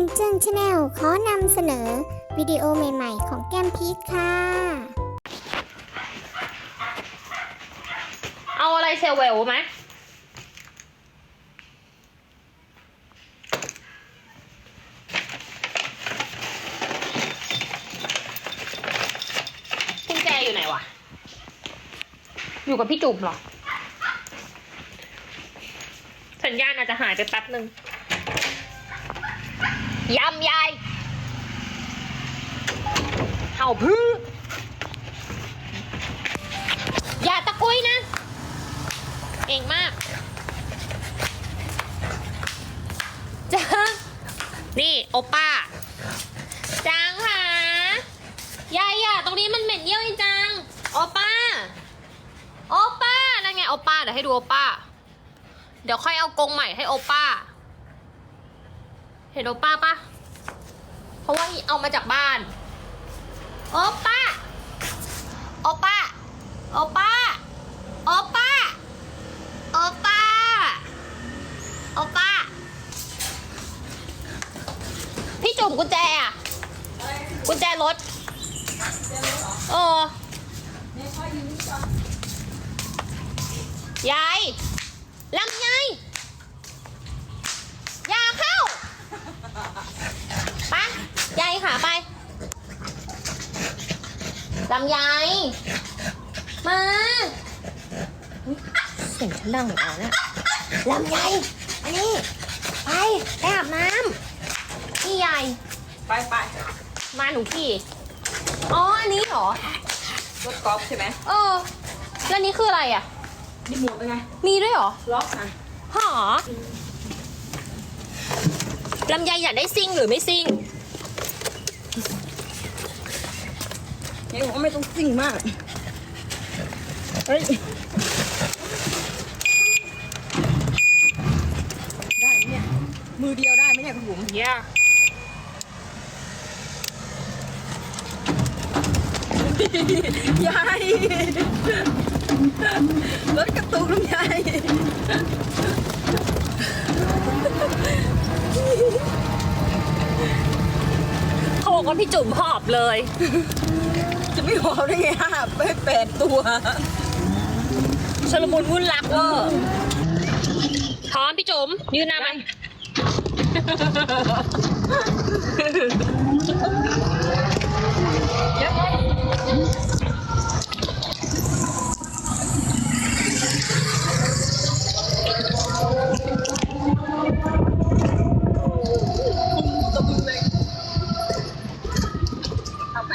นเจิ้งชาแนลขอนำเสนอ วิดีโอใหม่ๆ ของแก้มพีชค่ะ เอาอะไรเซลเวลไหมกุญแจอยู่ไหนวะ อยู่กับพี่จุ๋มเหรอ สัญญาณอาจจะหายไปแป๊บหนึ่ง ยำยายเห่าพื้นอย่าตะกุยนะ เก่งมากจัง นี่ โอป้าจังค่ะ ยายอะตรงนี้มันเหม็นเยี่ยวอีจัง โอป้า โอป้า นั่นไงโอป้า เดี๋ยวให้ดูโอป้า เดี๋ยวค่อยเอากรงใหม่ให้โอป้า เห็นโอป้าปะเพราะว่าเอามาจากบ้าน โอป้า โอป้า โอป้า โอป้า โอป้า โอป้า พี่จุ่มกุญแจอะกุญแจรถเออยายลำไยอย่าเข้า ไปยายขาไปลำไยมาอุ๊ยเสียงฉันดังเหมือนกันเนี่ยลำไยอันนี้ไปไปอาบน้ำนี่ยายไปไปมาหนูขี่อ๋ออันนี้เหรอรถกอล์ฟใช่ไหมเออแล้วอันนี้คืออะไรอะ นี่หมวกเป็นไง มีด้วยเหรอล็อกนะหอ ลำไยอยากได้ซิ่งหรือไม่ซิ่งยังบอกว่าไม่ต้องซิ่งมาก เฮ้ย ได้ไหมเนี่ย มือเดียวได้ไหมเนี่ยคุณบุ๋ม yeah ยายรถกระตุกลำไย เขาบอกว่าพี่จุ๋มหอบเลย จะไม่หอบได้ไงฮะไปแปดตัวชลมุนวุ่นรักเวอร์พร้อมพี่จุ๋มยืนหน้ามันตัวมึงเลยทำไหม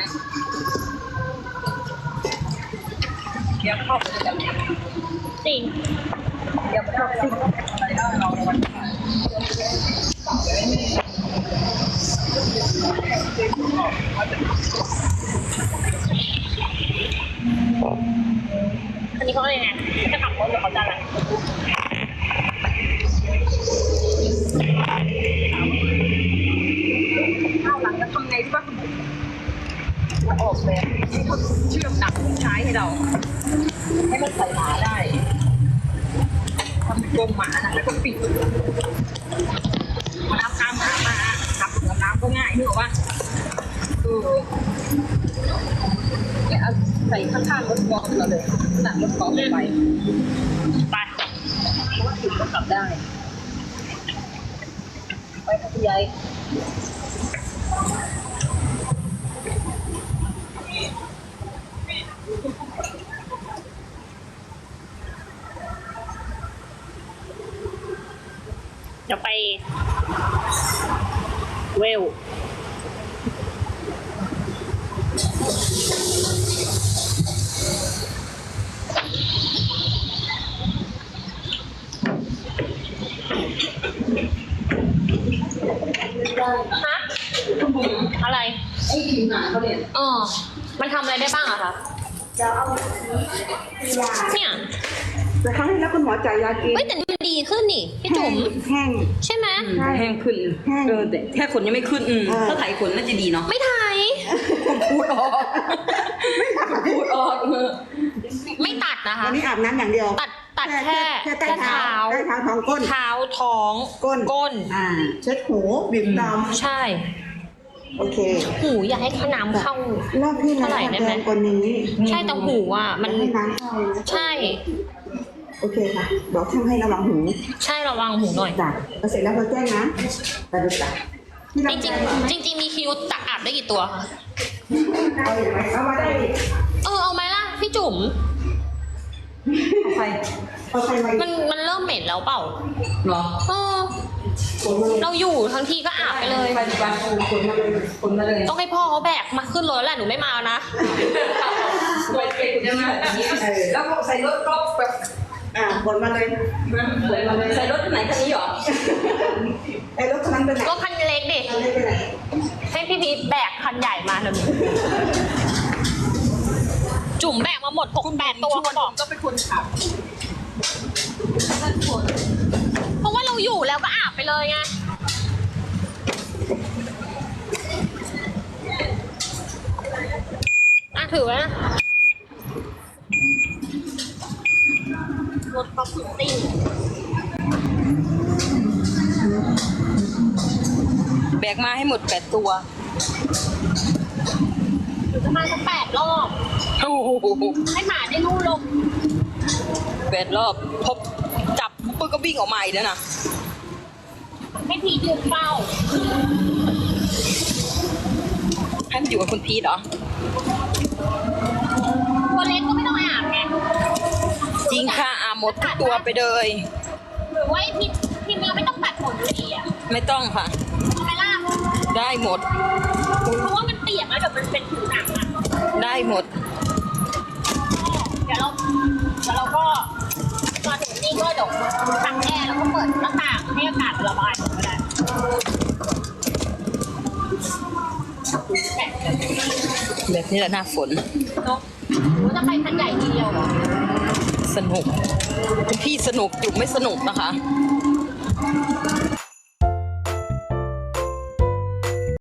เดี๋ยวเข้าไปแบบนี้ จริง เดี๋ยวเข้าไปอะไรได้เราในวันนี้อัน กรงหมานะแล้วก็ปิดมารับน้ำหมามาขับหัวน้ำก็ง่ายนึกออกว่าเออเนี่ยเอาใส่ข้างๆรถกอล์ฟเราเลยสั่งรถกอล์ฟไปไปเพราะว่าถึงก็ขับได้ ไปพัทยา เดี๋ยวไป เวล ฮะ อะไร ไอ้ผิวหนังเขาเนี่ย อ๋อ มันทำอะไรได้บ้างอะคะจะ เอาเนี่ยแต่ครั้งที่แล้วคุณหมอจ่ายยากินเฮ้ยแต่นี่มันดีขึ้นนี่พี่จุ๋มแห้งใช่ไหมแห้งขึ้นเออแต่แค่ขนยังไม่ขึ้นอืมถ้าไถขนน่าจะดีเนาะไม่ไทยพูดออกไม่อยากพูดออกเออไม่ตัดนะคะวันนี้อาบน้ำอย่างเดียว ตัดตัดดแค่แค่ใต้เท้าแค่ใต้เท้าท้องก้นเท้าท้องก้นก้นอ่าเช็ดหูบีบดใช่ำ โอเค หูอย่าให้น้ำเข้า รอบที่แล้วเท่าไหร่ได้ไหมแดงกว่านี้ใช่แต่หูอะ มัน ให้น้ำเข้านะใช่ โอเคค่ะ บอกช่างให้ระวังหูใช่ระวังหูหน่อย จ้ะพอเสร็จแล้วเราแจ้งนะไปดูจ้ะที่จเราริงๆจริง ๆ มีคิวตักอาบได้กี่ตัวคะเอาอีกไหมเอามาได้อีกเออเอาไหมล่ะพี่จุ๋มเอาใครเอาใครมามันมันเริ่มเหม็นแล้วเปล่า เหรอเออขนมา เลยเราอยู่ทั้งทีก็อาบไปเลยไปดีกว่าขนมาเลยคนมาเลยต้องให้พ่อเขาแบกมาขึ้นรถแหละหนูไม่มานะไปเก่งใช่ไหมแล้วก็ใส่รถก็แบบอ่าขนมาเลยใส่รถไหนคันนี้เหรอไอ้รถคันนั้นไปไหนก็คันเล็กดิคันนี้ไปไหนให้พี่พีทแบกคันใหญ่มาหนึ่งจุ่มแบกมาหมดหกแปดตัวเขาบอกก็เป็นคนขับ เลยไงอะถือไว้นะรถก็สุดติ่งแบกมาให้หมดแปดตัวหรือจะมาสักแปดรอบ โอ้โหให้หมาได้รู้ลมแปดรอบพบจับปุ๊บก็วิ่งออกมาอีกแล้วนะ ให้พียืนเฝ้าให้มันอยู่กับคุณพีทเหรอ ตัวเล็กก็ไม่ต้องอาบไงจริงค่ะอาหมดทุกตัวไปเลย หรือว่าไอ้พี่พี่เราไม่ต้องตัดขนอยู่ดีอะไม่ต้องค่ะทำไมล่ะได้หมด เพราะว่ามันเปียกแล้วเดี๋ยวมันเป็นผิวหนังอะได้หมด เดี๋ยวเราเดี๋ยวเราก็มาถึงนี่ก็เดี๋ยวตั้งแอร์แล้วก็เปิดหน้าต่างให้อากาศระบายออกมาได้ แปะแบบนี้แหละหน้าฝนเนาะหรือว่าจะไปคันใหญ่ทีเดียวเหรอ สนุกคุณพี่สนุกจุ๋มไม่สนุกนะคะเ